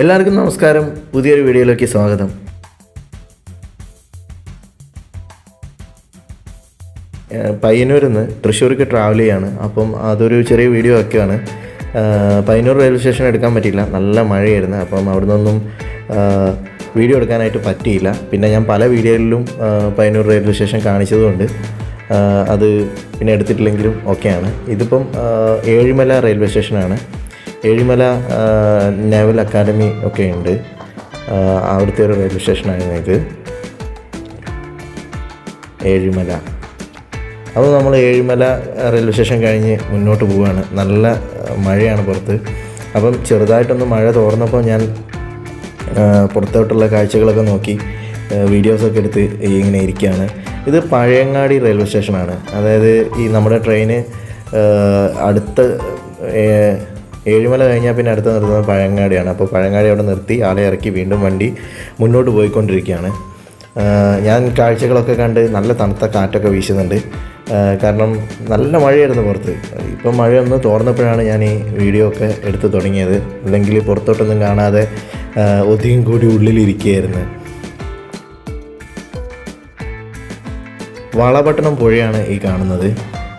എല്ലാവർക്കും നമസ്കാരം. പുതിയൊരു വീഡിയോയിലേക്ക് സ്വാഗതം. പയ്യന്നൂരിൽ നിന്ന് തൃശ്ശൂർക്ക് ട്രാവൽ ചെയ്യാണ്. അപ്പം അതൊരു ചെറിയ വീഡിയോ ഒക്കെയാണ് പയ്യന്നൂർ റെയിൽവേ സ്റ്റേഷൻ എടുക്കാൻ പറ്റിയില്ല. നല്ല മഴയായിരുന്നു. അപ്പം അവിടെ നിന്നൊന്നും വീഡിയോ എടുക്കാനായിട്ട് പറ്റിയില്ല. പിന്നെ ഞാൻ പല വീഡിയോയിലും പയ്യന്നൂർ റെയിൽവേ സ്റ്റേഷൻ കാണിച്ചതുകൊണ്ട് അത് പിന്നെ എടുത്തിട്ടില്ലെങ്കിലും ഓക്കെയാണ് ഇതിപ്പം ഏഴിമല റെയിൽവേ സ്റ്റേഷനാണ് ഏഴിമല നേവൽ അക്കാദമി ഒക്കെ ഉണ്ട്. അവിടുത്തെ ഒരു റെയിൽവേ സ്റ്റേഷനായിരുന്നു ഇത്. ഏഴിമല. അപ്പോൾ നമ്മൾ ഏഴിമല റെയിൽവേ സ്റ്റേഷൻ കഴിഞ്ഞ് മുന്നോട്ട് പോവുകയാണ്. നല്ല മഴയാണ് പുറത്ത്. അപ്പം ചെറുതായിട്ടൊന്ന് മഴ തോർന്നപ്പോൾ ഞാൻ പുറത്തോട്ടുള്ള കാഴ്ചകളൊക്കെ നോക്കി വീഡിയോസൊക്കെ എടുത്ത് ഇങ്ങനെ ഇരിക്കുകയാണ്. ഇത് പഴയങ്ങാടി റെയിൽവേ സ്റ്റേഷനാണ്. അതായത് ഈ നമ്മുടെ ട്രെയിന് അടുത്ത ഏഴിമല കഴിഞ്ഞാൽ പിന്നെ അടുത്ത് നിർത്തുന്നത് പഴങ്ങാടിയാണ്. അപ്പോൾ പഴങ്ങാടി അവിടെ നിർത്തി ആളെ ഇറക്കി വീണ്ടും വണ്ടി മുന്നോട്ട് പോയിക്കൊണ്ടിരിക്കുകയാണ്. ഞാൻ കാഴ്ചകളൊക്കെ കണ്ട് നല്ല തണുത്ത കാറ്റൊക്കെ വീശുന്നുണ്ട്. കാരണം നല്ല മഴയായിരുന്നു പുറത്ത്. ഇപ്പം മഴയൊന്ന് തോർന്നപ്പോഴാണ് ഞാൻ ഈ വീഡിയോ ഒക്കെ എടുത്ത് തുടങ്ങിയത്. അല്ലെങ്കിൽ പുറത്തോട്ടൊന്നും കാണാതെ ഒതുങ്ങും കൂടി ഉള്ളിലിരിക്കുകയായിരുന്നു. വളപട്ടണം പുഴയാണ് ഈ കാണുന്നത്.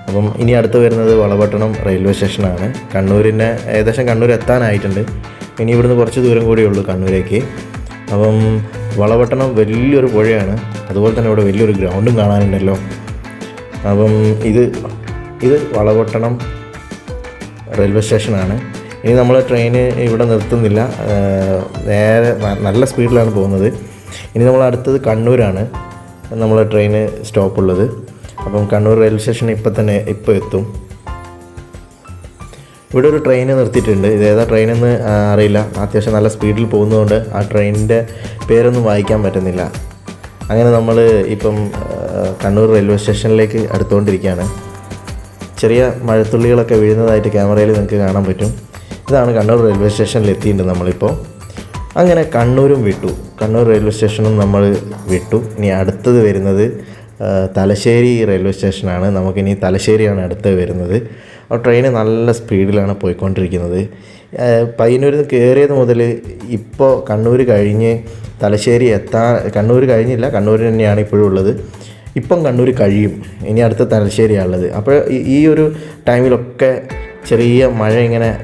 അപ്പം ഇനി അടുത്ത് വരുന്നത് വളപട്ടണം റെയിൽവേ സ്റ്റേഷനാണ്. കണ്ണൂരിന്റെ ഏകദേശം കണ്ണൂർ എത്താനായിട്ടുണ്ട്. ഇനി ഇവിടുന്ന് കുറച്ച് ദൂരം കൂടിയേ ഉള്ളൂ കണ്ണൂരേക്ക്. അപ്പം വളപട്ടണം വലിയൊരു പുഴയാണ്. അതുപോലെ തന്നെ ഇവിടെ വലിയൊരു ഗ്രൗണ്ടും കാണാനുണ്ടല്ലോ. അപ്പം ഇത് ഇത് വളപട്ടണം റെയിൽവേ സ്റ്റേഷനാണ്. ഇനി നമ്മൾ ട്രെയിന് ഇവിടെ നിർത്തുന്നില്ല. നേരെ നല്ല സ്പീഡിലാണ് പോകുന്നത്. ഇനി നമ്മൾ അടുത്തത് കണ്ണൂരാണ്. നമ്മളെ ട്രെയിന് സ്റ്റോപ്പ് ഉള്ളത്. അപ്പം കണ്ണൂർ റെയിൽവേ സ്റ്റേഷൻ ഇപ്പം തന്നെ ഇപ്പോൾ എത്തും. ഇവിടെ ഒരു ട്രെയിൻ നിർത്തിയിട്ടുണ്ട്. ഇത് ഏതാ ട്രെയിനെന്ന് അറിയില്ല. അത്യാവശ്യം നല്ല സ്പീഡിൽ പോകുന്നതുകൊണ്ട് ആ ട്രെയിനിന്റെ പേരൊന്നും വായിക്കാൻ പറ്റുന്നില്ല. അങ്ങനെ നമ്മൾ ഇപ്പം കണ്ണൂർ റെയിൽവേ സ്റ്റേഷനിലേക്ക് അടുത്തുകൊണ്ടിരിക്കുകയാണ്. ചെറിയ മഴത്തുള്ളികളൊക്കെ വീഴുന്നതായിട്ട് ക്യാമറയിൽ നിങ്ങൾക്ക് കാണാൻ പറ്റും. ഇതാണ് കണ്ണൂർ റെയിൽവേ സ്റ്റേഷനിൽ എത്തിയിട്ടുണ്ട് നമ്മളിപ്പോൾ. അങ്ങനെ കണ്ണൂരും വിട്ടു. കണ്ണൂർ റെയിൽവേ സ്റ്റേഷനും നമ്മൾ വിട്ടു. ഇനി അടുത്തത് വരുന്നത് തലശ്ശേരി റെയിൽവേ സ്റ്റേഷനാണ്. നമുക്കിനി തലശ്ശേരിയാണ് അടുത്ത് വരുന്നത്. ആ ട്രെയിൻ നല്ല സ്പീഡിലാണ് പോയിക്കൊണ്ടിരിക്കുന്നത്. പയ്യന്നൂരിൽ നിന്ന് കയറിയത് മുതൽ ഇപ്പോൾ കണ്ണൂർ കഴിഞ്ഞ് തലശ്ശേരി എത്താൻ കണ്ണൂർ കഴിഞ്ഞില്ല കണ്ണൂർ തന്നെയാണ് ഇപ്പോഴും ഉള്ളത്. ഇപ്പം കണ്ണൂർ കഴിയും. ഇനി അടുത്ത തലശ്ശേരിയാണുള്ളത്. അപ്പോൾ ഈ- ഒരു ടൈമിലൊക്കെ ചെറിയ മഴ ഇങ്ങനെ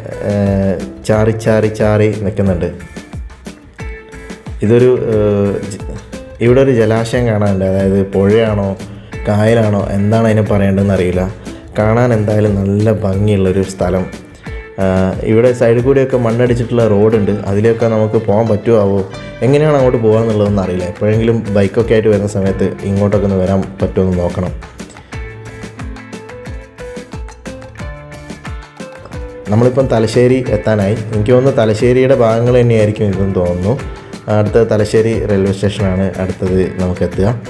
ചാറി ചാറി ചാറി നിൽക്കുന്നുണ്ട്. ഇതൊരു ഇവിടെ ഒരു ജലാശയം കാണാനുണ്ട്. അതായത് പുഴയാണോ കായലാണോ എന്താണ് അതിനെ പറയേണ്ടതെന്ന് അറിയില്ല. കാണാൻ എന്തായാലും നല്ല ഭംഗിയുള്ളൊരു സ്ഥലം. ഇവിടെ സൈഡിൽ കൂടിയൊക്കെ മണ്ണടിച്ചിട്ടുള്ള റോഡുണ്ട്. അതിലൊക്കെ നമുക്ക് പോകാൻ പറ്റുമാവോ എങ്ങനെയാണ് അങ്ങോട്ട് പോകാമെന്നുള്ളതൊന്നും അറിയില്ല. എപ്പോഴെങ്കിലും ബൈക്കൊക്കെ ആയിട്ട് വരുന്ന സമയത്ത് ഇങ്ങോട്ടൊക്കെ ഒന്ന് വരാൻ പറ്റുമെന്ന് നോക്കണം. നമ്മളിപ്പം തലശ്ശേരി എത്താനായി. എനിക്ക് തോന്നുന്നു തലശ്ശേരിയുടെ ഭാഗങ്ങൾ തന്നെയായിരിക്കും ഇതെന്ന് തോന്നുന്നു. അടുത്ത തലശ്ശേരി റെയിൽവേ സ്റ്റേഷനാണ് അടുത്തത് നമുക്ക് എത്തുക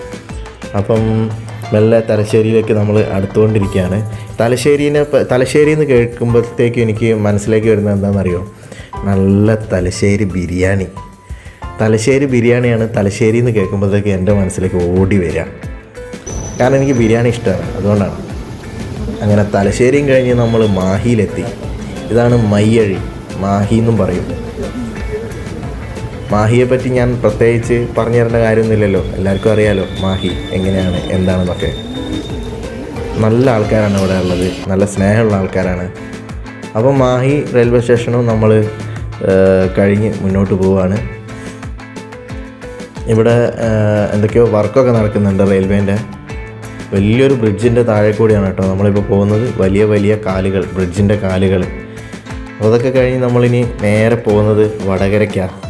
അപ്പം മെല്ലെ തലശ്ശേരിയിലേക്ക് നമ്മൾ അടുത്തുകൊണ്ടിരിക്കുകയാണ്. തലശ്ശേരിനെ തലശ്ശേരി എന്ന് കേൾക്കുമ്പോഴത്തേക്കും എനിക്ക് മനസ്സിലേക്ക് വരുന്നത് എന്താണെന്നറിയോ? നല്ല തലശ്ശേരി ബിരിയാണി. തലശ്ശേരി ബിരിയാണിയാണ് തലശ്ശേരി എന്ന് കേൾക്കുമ്പോഴത്തേക്ക് എന്റെ മനസ്സിലേക്ക് ഓടി വരിക. കാരണം എനിക്ക് ബിരിയാണി ഇഷ്ടമാണ് അതുകൊണ്ടാണ്. അങ്ങനെ തലശ്ശേരിയും കഴിഞ്ഞ് നമ്മൾ മാഹിയിലെത്തി. ഇതാണ് മയ്യഴി മാഹി എന്നും പറയും. മാഹിയെ പറ്റി ഞാൻ പ്രത്യേകിച്ച് പറഞ്ഞു തരേണ്ട കാര്യമൊന്നുമില്ലല്ലോ. എല്ലാവർക്കും അറിയാലോ മാഹി എങ്ങനെയാണ് എന്താണെന്നൊക്കെ. നല്ല ആൾക്കാരാണ് ഇവിടെ ഉള്ളത്. നല്ല സ്നേഹമുള്ള ആൾക്കാരാണ്. അപ്പോൾ മാഹി റെയിൽവേ സ്റ്റേഷനും നമ്മൾ കഴിഞ്ഞ് മുന്നോട്ട് പോവുകയാണ് ഇവിടെ എന്തൊക്കെയോ വർക്കൊക്കെ നടക്കുന്നുണ്ട് റെയിൽവേന്റെ. വലിയൊരു ബ്രിഡ്ജിന്റെ താഴെ കൂടിയാണ് കേട്ടോ നമ്മളിപ്പോൾ പോകുന്നത്. വലിയ വലിയ കാലുകൾ ബ്രിഡ്ജിന്റെ കാലുകൾ. അതൊക്കെ കഴിഞ്ഞ് നമ്മളിനി നേരെ പോകുന്നത് വടകരയ്ക്കാണ്.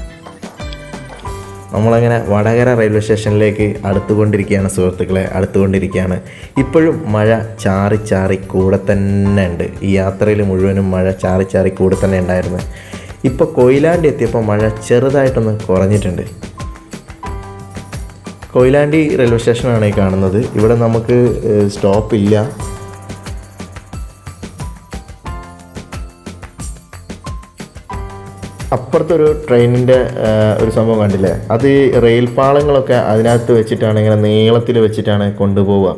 നമ്മളങ്ങനെ വടകര റെയിൽവേ സ്റ്റേഷനിലേക്ക് അടുത്തുകൊണ്ടിരിക്കുകയാണ് സുഹൃത്തുക്കളെ അടുത്തുകൊണ്ടിരിക്കുകയാണ്. ഇപ്പോഴും മഴ ചാറി ചാറി കൂടെ തന്നെ ഉണ്ട്. ഈ യാത്രയിൽ മുഴുവനും മഴ ചാറി ചാറി കൂടെ തന്നെ ഉണ്ടായിരുന്നു. ഇപ്പോൾ കൊയിലാണ്ടി എത്തിയപ്പോൾ മഴ ചെറുതായിട്ടൊന്ന് കുറഞ്ഞിട്ടുണ്ട്. കൊയിലാണ്ടി റെയിൽവേ സ്റ്റേഷനാണ് ഈ കാണുന്നത്. ഇവിടെ നമുക്ക് സ്റ്റോപ്പ് അപ്പുറത്തൊരു ട്രെയിനിന്റെ ഒരു സംഭവം കണ്ടില്ലേ? അത് ഈ റെയിൽ പാളങ്ങളൊക്കെ അതിനകത്ത് വെച്ചിട്ടാണ് ഇങ്ങനെ നീളത്തിൽ വെച്ചിട്ടാണ് കൊണ്ടുപോവുക.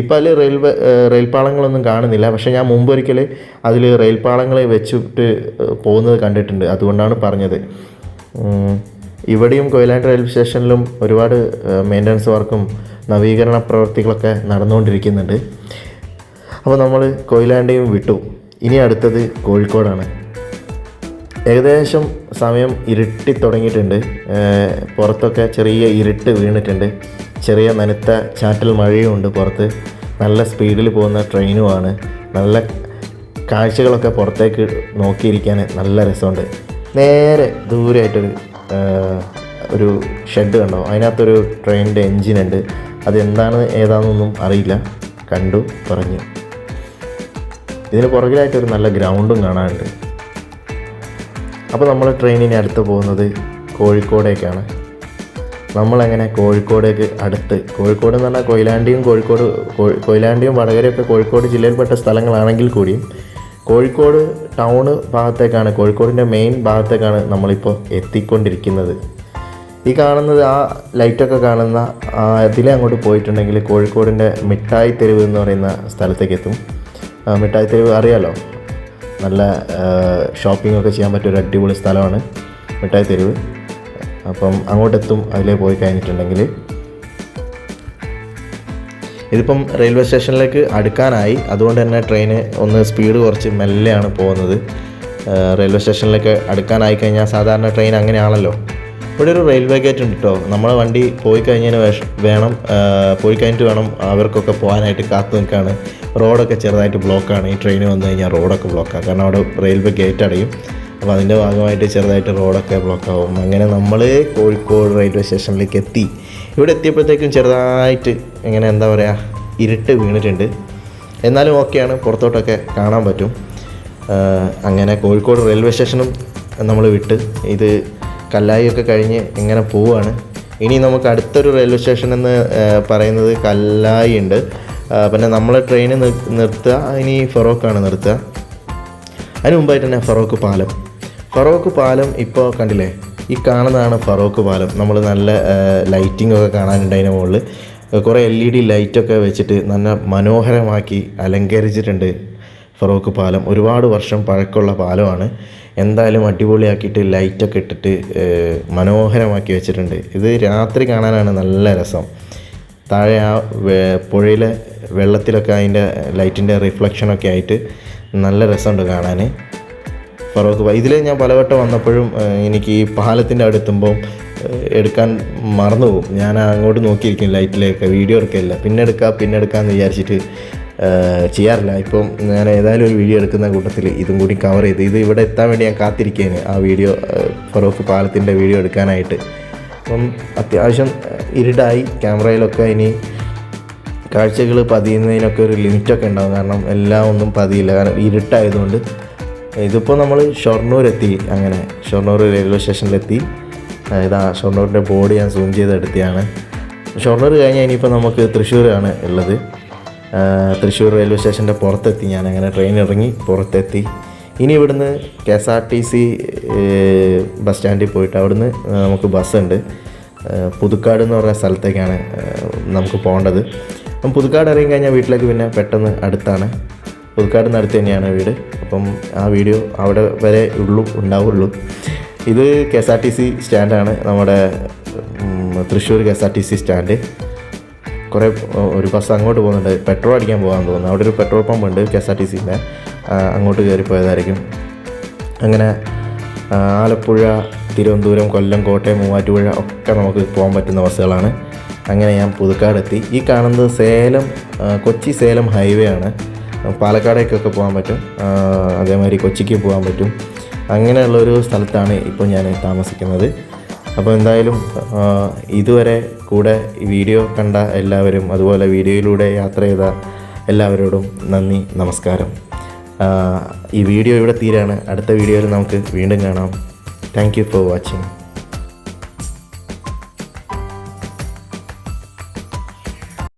ഇപ്പം അതിൽ റെയിൽവേ റെയിൽ പാളങ്ങളൊന്നും കാണുന്നില്ല. പക്ഷേ ഞാൻ മുമ്പ് ഒരിക്കൽ അതിൽ റെയിൽ പാളങ്ങൾ വെച്ചിട്ട് പോകുന്നത് കണ്ടിട്ടുണ്ട്. അതുകൊണ്ടാണ് പറഞ്ഞത്. ഇവിടെയും കൊയിലാണ്ട് റെയിൽവേ സ്റ്റേഷനിലും ഒരുപാട് മെയിന്റനൻസ് വർക്കും നവീകരണ പ്രവർത്തികളൊക്കെ നടന്നുകൊണ്ടിരിക്കുന്നുണ്ട്. അപ്പോൾ നമ്മൾ കൊയിലാണ്ടിയും വിട്ടു. ഇനി അടുത്തത് കോഴിക്കോടാണ്. ഏകദേശം സമയം ഇരുട്ടി തുടങ്ങിയിട്ടുണ്ട്. പുറത്തൊക്കെ ചെറിയ ഇരുട്ട് വീണിട്ടുണ്ട്. ചെറിയ നനുത്ത ചാറ്റൽ മഴയും ഉണ്ട് പുറത്ത്. നല്ല സ്പീഡിൽ പോകുന്ന ട്രെയിനുമാണ് നല്ല കാഴ്ചകളൊക്കെ പുറത്തേക്ക് നോക്കിയിരിക്കാൻ നല്ല രസമുണ്ട്. നേരെ ദൂരമായിട്ടൊരു ഒരു ഷെഡ് കണ്ടോ? അതിനകത്തൊരു ട്രെയിനിന്റെ എൻജിനുണ്ട് അതെന്താണ് ഏതാണെന്നൊന്നും അറിയില്ല. കണ്ടു പറഞ്ഞു. ഇതിന് പുറകിലായിട്ടൊരു നല്ല ഗ്രൗണ്ടും കാണാനുണ്ട്. അപ്പോൾ നമ്മൾ ട്രെയിനിന് അടുത്ത് പോകുന്നത് കോഴിക്കോടേക്കാണ്. നമ്മളങ്ങനെ കോഴിക്കോടേക്ക് അടുത്ത് കോഴിക്കോട് എന്ന് പറഞ്ഞാൽ കൊയിലാണ്ടിയും കോഴിക്കോട് കൊയിലാണ്ടിയും വടകരയൊക്കെ കോഴിക്കോട് ജില്ലയിൽപ്പെട്ട സ്ഥലങ്ങളാണെങ്കിൽ കൂടിയും കോഴിക്കോട് ടൗണ് ഭാഗത്തേക്കാണ് കോഴിക്കോടിന്റെ മെയിൻ ഭാഗത്തേക്കാണ് നമ്മളിപ്പോൾ എത്തിക്കൊണ്ടിരിക്കുന്നത്. ഈ കാണുന്നത് ആ ലൈറ്റൊക്കെ കാണുന്ന അതിലെ അങ്ങോട്ട് പോയിട്ടുണ്ടെങ്കിൽ കോഴിക്കോടിന്റെ മിഠായി തെരുവ് എന്ന് പറയുന്ന സ്ഥലത്തേക്ക് എത്തും. മിഠായി തെരുവ് അറിയാലോ? നല്ല ഷോപ്പിംഗ് ഒക്കെ ചെയ്യാൻ പറ്റിയ ഒരു അടിപൊളി സ്ഥലമാണ് മിഠായി തെരുവ്. അപ്പം അങ്ങോട്ടെത്തും അതിലേ പോയി കഴിഞ്ഞിട്ടുണ്ടെങ്കിൽ. ഇതിപ്പം റെയിൽവേ സ്റ്റേഷനിലേക്ക് അടുക്കാനായി. അതുകൊണ്ട് തന്നെ ട്രെയിന് ഒന്ന് സ്പീഡ് കുറച്ച് മെല്ലെയാണ് പോകുന്നത്. റെയിൽവേ സ്റ്റേഷനിലേക്ക് അടുക്കാനായി കഴിഞ്ഞാൽ സാധാരണ ട്രെയിൻ അങ്ങനെയാണല്ലോ. ഇവിടെ ഒരു റെയിൽവേ ഗേറ്റ് ഉണ്ട് കേട്ടോ നമ്മളെ വണ്ടി പോയി കഴിഞ്ഞതിന് വേണം പോയി കഴിഞ്ഞിട്ട് വേണം അവർക്കൊക്കെ പോകാനായിട്ട് കാത്തു നിൽക്കുകയാണ് റോഡൊക്കെ ചെറുതായിട്ട് ബ്ലോക്കാണ് ഈ ട്രെയിൻ വന്നു കഴിഞ്ഞാൽ റോഡൊക്കെ ബ്ലോക്കാണ് കാരണം അവിടെ റെയിൽവേ ഗേറ്റ് അടയും. അപ്പോൾ അതിന്റെ ഭാഗമായിട്ട് ചെറുതായിട്ട് റോഡൊക്കെ ബ്ലോക്കാവും അങ്ങനെ നമ്മൾ കോഴിക്കോട് റെയിൽവേ സ്റ്റേഷനിലേക്ക് എത്തി. ഇവിടെ എത്തിയപ്പോഴത്തേക്കും ചെറുതായിട്ട് ഇങ്ങനെ എന്താ പറയുക ഇരുട്ട് വീണിട്ടുണ്ട്. എന്നാലും ഓക്കെയാണ് പുറത്തോട്ടൊക്കെ കാണാൻ പറ്റും. അങ്ങനെ കോഴിക്കോട് റെയിൽവേ സ്റ്റേഷനും നമ്മൾ വിട്ട് ഇത് കല്ലായി ഒക്കെ കഴിഞ്ഞ് ഇങ്ങനെ പോവുകയാണ് ഇനി നമുക്ക് അടുത്തൊരു റെയിൽവേ സ്റ്റേഷൻ എന്ന് പറയുന്നത് കല്ലായി ഉണ്ട്. പിന്നെ നമ്മൾ ട്രെയിൻ നിർത്തുക. ഇനി ഫെറോക്കാണ് നിർത്തുക. അതിന് മുമ്പായിട്ട് തന്നെ ഫറോക്ക് പാലം. ഫറോക്ക് പാലം ഇപ്പോൾ കണ്ടില്ലേ? ഈ കാണുന്നതാണ് ഫറോക്ക് പാലം. നമ്മൾ നല്ല ലൈറ്റിംഗ് ഒക്കെ കാണാനുണ്ട് അതിന്റെ മുകളിൽ കുറേ എൽ ഇ ഡി ലൈറ്റൊക്കെ വെച്ചിട്ട് നല്ല മനോഹരമാക്കി അലങ്കരിച്ചിട്ടുണ്ട് ഫറോക്ക് പാലം. ഒരുപാട് വർഷം പഴക്കമുള്ള പാലമാണ്. എന്തായാലും അടിപൊളിയാക്കിയിട്ട് ലൈറ്റൊക്കെ ഇട്ടിട്ട് മനോഹരമാക്കി വെച്ചിട്ടുണ്ട്. ഇത് രാത്രി കാണാനാണ് നല്ല രസം. താഴെ ആ പുഴയിലെ വെള്ളത്തിലൊക്കെ അതിന്റെ ലൈറ്റിന്റെ റിഫ്ലക്ഷനൊക്കെ ആയിട്ട് നല്ല രസമുണ്ട് കാണാൻ ഫറോക്ക് ഇതിൽ ഞാൻ പലവട്ടം വന്നപ്പോഴും എനിക്ക് ഈ പാലത്തിന്റെ അടുത്തുമ്പോൾ എടുക്കാൻ മറന്നു പോകും ഞാൻ അങ്ങോട്ട് നോക്കിയിരിക്കും ലൈറ്റിലേക്ക് വീഡിയോ എടുക്കില്ല പിന്നെ എടുക്കാം പിന്നെ വിചാരിച്ചിട്ട് ചെയ്യാറില്ല. ഇപ്പം ഞാൻ ഏതായാലും ഒരു വീഡിയോ എടുക്കുന്ന കൂട്ടത്തിൽ ഇതും കൂടി കവർ ചെയ്ത് ഇത് ഇവിടെ എത്താൻ വേണ്ടി ഞാൻ കാത്തിരിക്കുകയാണ് ആ വീഡിയോ ഫറോക്ക് പാലത്തിന്റെ വീഡിയോ എടുക്കാനായിട്ട്. അപ്പം അത്യാവശ്യം ഇരുടായി. ക്യാമറയിലൊക്കെ ഇനി കാഴ്ചകൾ പതിയുന്നതിനൊക്കെ ഒരു ലിമിറ്റൊക്കെ ഉണ്ടാകും കാരണം എല്ലാം ഒന്നും പതിയില്ല. കാരണം ഇരുട്ടായതുകൊണ്ട്. ഇതിപ്പോൾ നമ്മൾ ഷൊർണൂർ എത്തി അങ്ങനെ ഷൊർണൂർ റെയിൽവേ സ്റ്റേഷനിലെത്തി ഇതാ ഷൊർണൂരിന്റെ ബോർഡ് ഞാൻ സൂം ചെയ്തെടുത്തിയാണ്. ഷൊർണൂർ കഴിഞ്ഞാൽ ഇനിയിപ്പോൾ നമുക്ക് തൃശ്ശൂരാണ് ഉള്ളത്. തൃശ്ശൂർ റെയിൽവേ സ്റ്റേഷന്റെ പുറത്തെത്തി. ഞാൻ അങ്ങനെ ട്രെയിൻ ഇറങ്ങി പുറത്തെത്തി. ഇനി ഇവിടുന്ന് K S R T C bus സ്റ്റാൻഡിൽ പോയിട്ട് അവിടുന്ന് നമുക്ക് ബസ്സുണ്ട് പുതുക്കാട് എന്ന് പറഞ്ഞ സ്ഥലത്തേക്കാണ് നമുക്ക് പോകേണ്ടത്. അപ്പം പുതുക്കാട് ഇറങ്ങി കഴിഞ്ഞാൽ വീട്ടിലേക്ക് പിന്നെ പെട്ടെന്ന് അടുത്താണ്. പുതുക്കാട് അടുത്ത് തന്നെയാണ് വീട്. അപ്പം ആ വീഡിയോ അവിടെ വരെ ഉള്ളു ഉണ്ടാവുള്ളൂ. ഇത് K S R T C സ്റ്റാൻഡാണ് നമ്മുടെ Thrissur K S R T C stand കുറേ ഒരു ബസ് അങ്ങോട്ട് പോകുന്നുണ്ട്. പെട്രോൾ അടിക്കാൻ പോകാൻ തോന്നുന്നു. അവിടെ ഒരു പെട്രോൾ പമ്പ് ഉണ്ട് കെ എസ് ആർ ടി സിന്റെ അങ്ങോട്ട് കയറി പോയതായിരിക്കും. അങ്ങനെ ആലപ്പുഴ തിരുവനന്തപുരം കൊല്ലം കോട്ടയം മൂവാറ്റുപുഴ ഒക്കെ നമുക്ക് പോകാൻ പറ്റുന്ന ബസ്സുകളാണ്. അങ്ങനെ ഞാൻ പുതുക്കാടെത്തി ഈ കാണുന്നത് സേലം കൊച്ചി സേലം ഹൈവേ ആണ്. പാലക്കാടേക്കൊക്കെ പോകാൻ പറ്റും. അതേമാതിരി കൊച്ചിക്ക് പോകാൻ പറ്റും. അങ്ങനെയുള്ളൊരു സ്ഥലത്താണ് ഇപ്പോൾ ഞാൻ താമസിക്കുന്നത്. അപ്പോൾ എന്തായാലും ഇതുവരെ കൂടെ വീഡിയോ കണ്ട എല്ലാവരും അതുപോലെ വീഡിയോയിലൂടെ യാത്ര ചെയ്ത എല്ലാവരോടും നന്ദി നമസ്കാരം. ഈ വീഡിയോ ഇവിടെ തീരാണ്. അടുത്ത വീഡിയോയിൽ നമുക്ക് വീണ്ടും കാണാം. Thank for watching